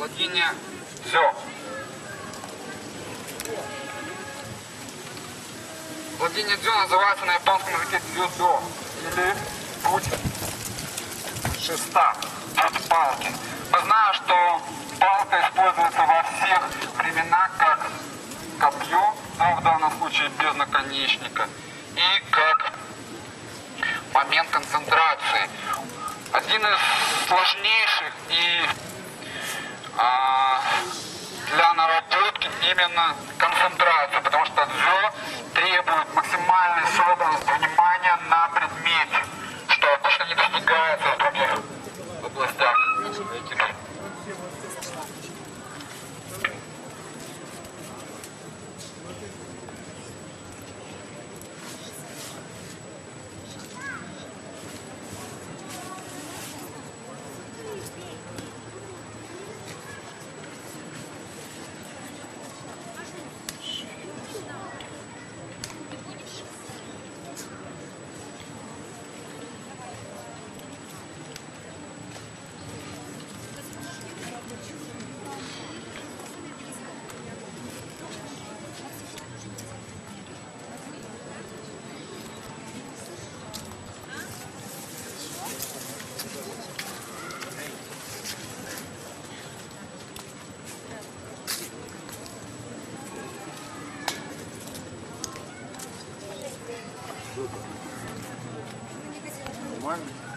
Владение дзё. Владение дзё называется на японском языке дзюдо или путь шеста, путь палки. Мы знаем, что палка используется во всех временах как копье, но в данном случае без наконечника, и как момент концентрации. Один из сложнейших и а, для наработки именно концентрация, потому что дзё требует Нормально?